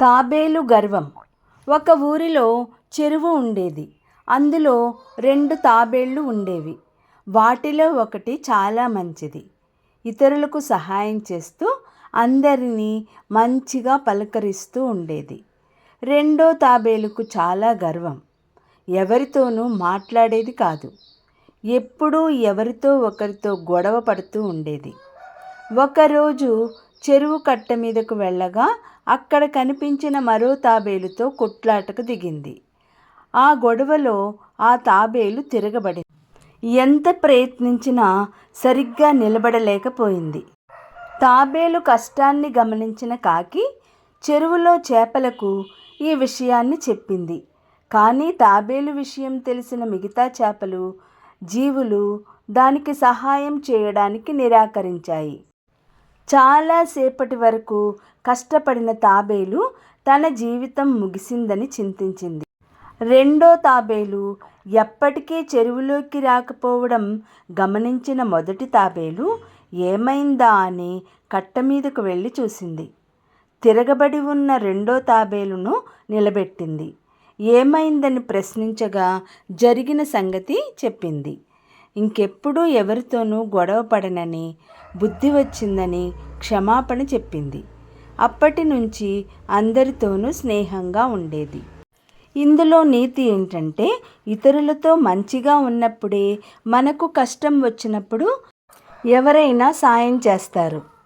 తాబేలు గర్వం. ఒక ఊరిలో చెరువు ఉండేది. అందులో రెండు తాబేళ్ళు ఉండేవి. వాటిలో ఒకటి చాలా మంచిది. ఇతరులకు సహాయం చేస్తూ అందరినీ మంచిగా పలకరిస్తూ ఉండేది. రెండో తాబేలుకు చాలా గర్వం. ఎవరితోనూ మాట్లాడేది కాదు. ఎప్పుడూ ఎవరితో ఒకరితో గొడవ పడుతూ ఉండేది. ఒకరోజు చెరువు కట్ట మీదకు వెళ్ళగా అక్కడ కనిపించిన మరో తాబేలుతో కొట్లాటకు దిగింది. ఆ గొడవలో ఆ తాబేలు తిరగబడింది ఎంత ప్రయత్నించినా సరిగ్గా నిలబడలేకపోయింది. తాబేలు కష్టాన్ని గమనించిన కాకి చెరువులో చేపలకు ఈ విషయాన్ని చెప్పింది. కానీ తాబేలు విషయం తెలిసిన మిగతా చేపలు జీవులు దానికి సహాయం చేయడానికి నిరాకరించాయి. చాలాసేపటి వరకు కష్టపడిన తాబేలు తన జీవితం ముగిసిందని చింతించింది. రెండో తాబేలు ఎప్పటికీ చెరువులోకి రాకపోవడం గమనించిన మొదటి తాబేలు ఏమైందా అని కట్ట మీదకు వెళ్ళి చూసింది. తిరగబడి ఉన్న రెండో తాబేలును నిలబెట్టింది. ఏమైందని ప్రశ్నించగా జరిగిన సంగతి చెప్పింది. ఇంకెప్పుడూ ఎవరితోనూ గొడవ పడనని బుద్ధి వచ్చిందని క్షమాపణ చెప్పింది. అప్పటి నుంచి అందరితోనూ స్నేహంగా ఉండేది. ఇందులో నీతి ఏంటంటే ఇతరులతో మంచిగా ఉన్నప్పుడే మనకు కష్టం వచ్చినప్పుడు ఎవరైనా సాయం చేస్తారు.